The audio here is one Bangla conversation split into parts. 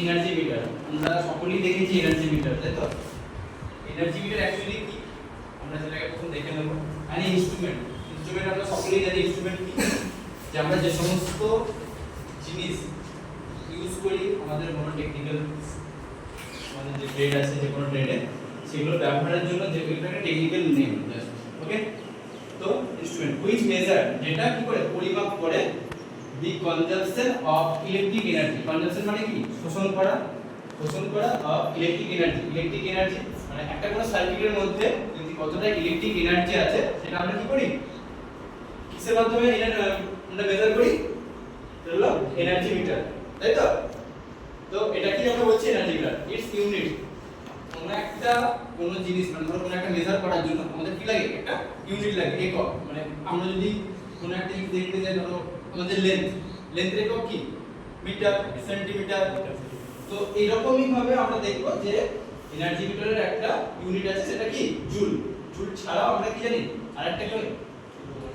এনার্জি মিটার আমরা সকলেই দেখেছি এনার্জি মিটার তাই তো? এনার্জি মিটার অ্যাকচুয়ালি কি? আমরা সেটাকে প্রথম দেখে নেব। মানে ইনস্ট্রুমেন্ট ইনস্ট্রুমেন্ট আমরা সকলেই জানি ইনস্ট্রুমেন্ট কি? যে আমরা যে সমস্ত জিনিস ইউজ করি, আমাদের কোনো টেকনিক্যাল আমাদের যে ট্রেড আছে, যে কোনো ট্রেডে সেগুলো ব্যবহারের জন্য যে একটা টেকনিক্যাল নেম ওকে তো ইনস্ট্রুমেন্ট হুইচ মেজার যেটা কি করে, পরিমাপ করে the consumption of electric energy consumption মানে কি? শোষণ করা শোষণ করা of electric energy electric energy মানে একটা কোনো সার্কিটের মধ্যে যদি কতটা ইলেকট্রিক এনার্জি আছে, সেটা আমরা কি করি? কিসের মাধ্যমে আমরা মেজার করি? হলো এনার্জি মিটার তাই তো? তো এটা কি আমরা বলছি এনার্জি মিটার ইটস ইউনিট কোনো একটা কোনো জিনিস মানে ধরো কোনো একটা মেজার করার জন্য আমাদের কি লাগে? একটা ইউনিট লাগে, একক। মানে আমরা যদি কোনো একটা জিনিস দেখতে যাই, ধরো আমাদের লেন্থ লেন্থ একক কি? মিটার সেন্টিমিটার তো এইরকমই ভাবে আমরা দেখব যে এনার্জি মিটারের একটা ইউনিট আছে, সেটা কি? জুল জুল ছাড়াও আমরা কি জানি? আরেকটা কি?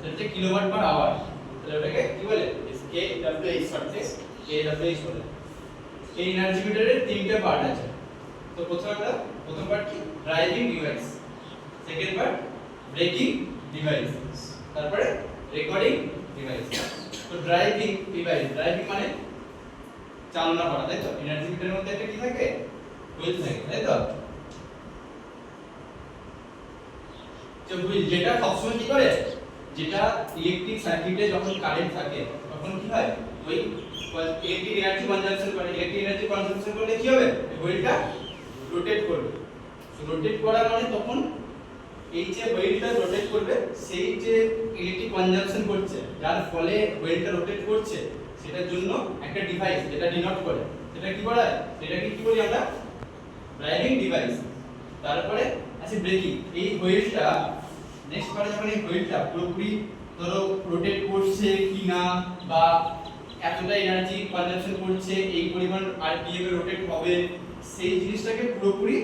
সেটা কিলোওয়াট পার আওয়ার তাহলে ওটাকে কি বলে? কে ডাব্লিউ এইচ শর্টে কে ডাব্লিউ এইচ বলে। এই এনার্জি মিটারের তিনটে পার্ট আছে। তো প্রথম একটা, প্রথম পার্ট কি? Driving device second part braking device তারপরে রেকর্ডিং ডিভাইস তো ড্রাইভিং ডিভাইস ড্রাইভিং মানে চালনা করা, তাই তো? এনার্জি মিটারের মধ্যে একটা কি থাকে? হুইল থাকে, তাই তো? যে হুইল যেটা সবসময় কি করে? যেটা ইলেকট্রিক সার্কিটে যখন কারেন্ট থাকে, তখন কি হয়? ওই ইলেকট্রিক এনার্জি কনজাম্পশন করে। ইলেকট্রিক এনার্জি কনজাম্পশন করলে কি হবে? হুইলটা রোটেট করবে। রোটেট করা মানে তখন এই যে ওয়েলটা রোটেট করবে, সেই যে ইলেকট্রিক কনজাম্পশন করছে, যার ফলে ওয়েলটা রোটেট করছে, সেটার জন্য একটা ডিভাইস যেটা ডিনোট করে। সেটা কি করা হয়? সেটাকে কি বলি আমরা? ড্রাইভিং ডিভাইস তারপরে আছে ব্রেকিং এই হুইলটা নেক্সট পারে যখন এই হুইলটা পুরোপুরি ধরো রোটেট করছে কি না বা এতটা এনার্জি কনজাম্পশন করছে, এই পরিমাণ আরপিএম এ রোটেট হবে, সেই জিনিসটাকে পুরোপুরি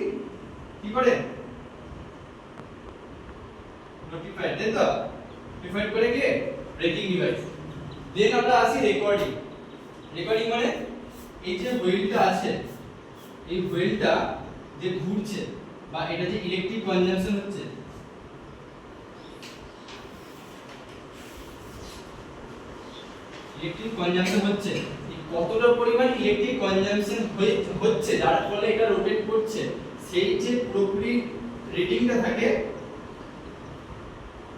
কি করে? নোটিফাইড তাই তো? নোটিফাইড করে কে ব্রেকিং ডিভাইস দেন আমরা আসি রেকর্ডিং রেকর্ডিং মানে এই যে হুইলটা আছে, এই হুইলটা যে ঘুরছে বা এটা যে ইলেকট্রিক কনজাম্পশন হচ্ছে ইলেকট্রিক কনজাম্পশন হচ্ছে কতটা পরিমাণ ইলেকট্রিক কনজাম্পশন হচ্ছে, যার ফলে এটা রোটেট করছে, সেই যে পুরোপুরি রিডিংটা থাকে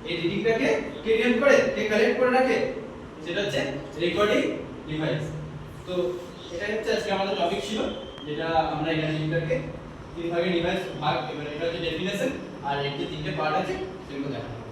এই রিডিংটাকে কে রিড করে, কে কালেক্ট করে রাখে? সেটা হচ্ছে রেকর্ডিং ডিভাইস তো এটা হচ্ছে আজকে আমাদের টপিক ছিল, যেটা আমরা এখানে মিটারকে তিন ভাগে ডিভাইস ভাগ, এবার এটা হচ্ছে ডেফিনেশন আর এর যে তিনটে পার্ট আছে, সেগুলো দেখা